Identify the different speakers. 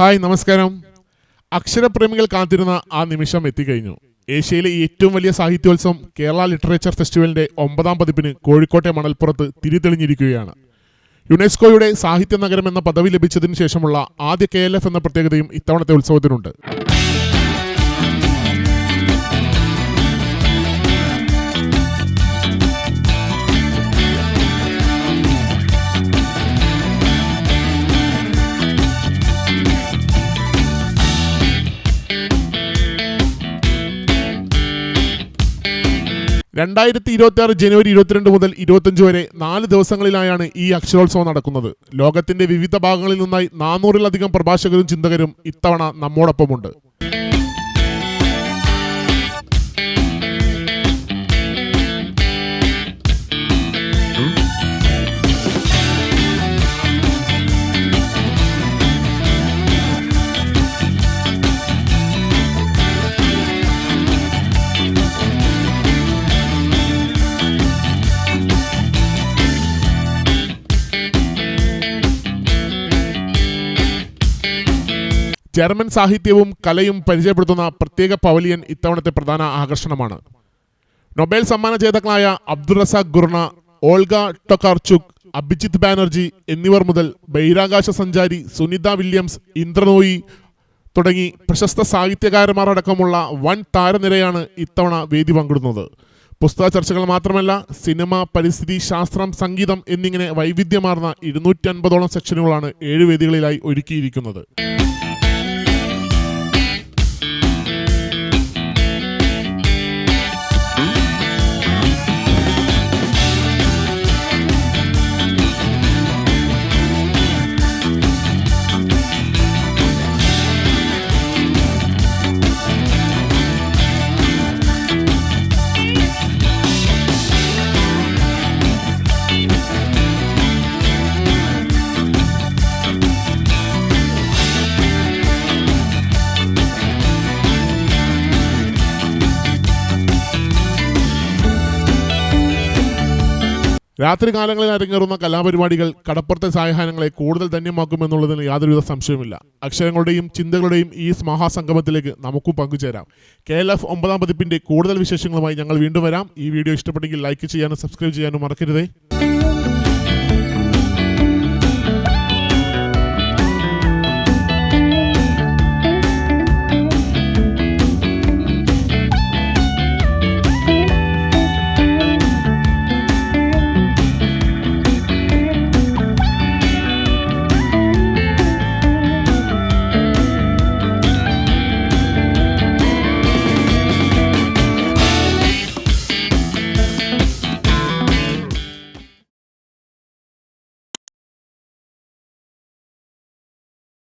Speaker 1: Hi നമസ്കാരം. അക്ഷരപ്രേമികൾ കാത്തിരുന്ന ആ നിമിഷം എത്തിക്കഴിഞ്ഞു. ഏഷ്യയിലെ ഏറ്റവും വലിയ സാഹിത്യോത്സവം കേരള ലിറ്ററേച്ചർ ഫെസ്റ്റിവലിന്റെ ഒമ്പതാം പതിപ്പിന് കോഴിക്കോട്ടെ മണൽപ്പുറത്ത് തിരിതെളിഞ്ഞിരിക്കുകയാണ്. യുനെസ്കോയുടെ സാഹിത്യ നഗരം എന്ന പദവി ലഭിച്ചതിന് ശേഷമുള്ള ആദ്യ കെ എന്ന പ്രത്യേകതയും ഇത്തവണത്തെ ഉത്സവത്തിനുണ്ട്. രണ്ടായിരത്തി ഇരുപത്തി ആറ് ജനുവരി ഇരുപത്തിരണ്ട് മുതൽ ഇരുപത്തഞ്ച് വരെ നാല് ദിവസങ്ങളിലായാണ് ഈ അക്ഷരോത്സവം നടക്കുന്നത്. ലോകത്തിന്റെ വിവിധ ഭാഗങ്ങളിൽ നിന്നായി നാനൂറിലധികം പ്രഭാഷകരും ചിന്തകരും ഇത്തവണ നമ്മോടൊപ്പമുണ്ട്. ജർമ്മൻ സാഹിത്യവും കലയും പരിചയപ്പെടുത്തുന്ന പ്രത്യേക പവലിയൻ ഇത്തവണത്തെ പ്രധാന ആകർഷണമാണ്. നൊബേൽ സമ്മാന ജേതാക്കളായ Abdul Razak Gurnah Olga Tokarczuk Abhijit Banerjee എന്നിവർ മുതൽ ബഹിരാകാശ സഞ്ചാരി സുനിത വില്യംസ് ഇന്ദ്രനോയി തുടങ്ങി പ്രശസ്ത സാഹിത്യകാരന്മാർ അടക്കമുള്ള വൻ താരനിരയാണ് ഇത്തവണ വേദി പങ്കിടുന്നത്. പുസ്തക ചർച്ചകൾ മാത്രമല്ല സിനിമ പരിസ്ഥിതി ശാസ്ത്രം സംഗീതം എന്നിങ്ങനെ വൈവിധ്യമാർന്ന ഇരുന്നൂറ്റി അൻപതോളം സെക്ഷനുകളാണ് ഏഴ് വേദികളിലായി ഒരുക്കിയിരിക്കുന്നത്. രാത്രി കാലങ്ങളിൽ അരങ്ങേറുന്ന കലാപരിപാടികൾ കടപ്പുറത്തെ സായഹാനങ്ങളെ കൂടുതൽ ധന്യമാക്കുമെന്നുള്ളതിന് യാതൊരുവിധ സംശയമില്ല അക്ഷരങ്ങളുടെയും ചിന്തകളുടെയും ഈ മഹാസംഗമത്തിലേക്ക് നമുക്കും പങ്കുചേരാം. കെ എൽ എഫ് ഒമ്പതാം പതിപ്പിന്റെ കൂടുതൽ വിശേഷങ്ങളുമായി ഞങ്ങൾ വീണ്ടും വരാം. ഈ വീഡിയോ ഇഷ്ടപ്പെട്ടെങ്കിൽ ലൈക്ക് ചെയ്യാനും സബ്സ്ക്രൈബ് ചെയ്യാനും മറക്കരുതേ.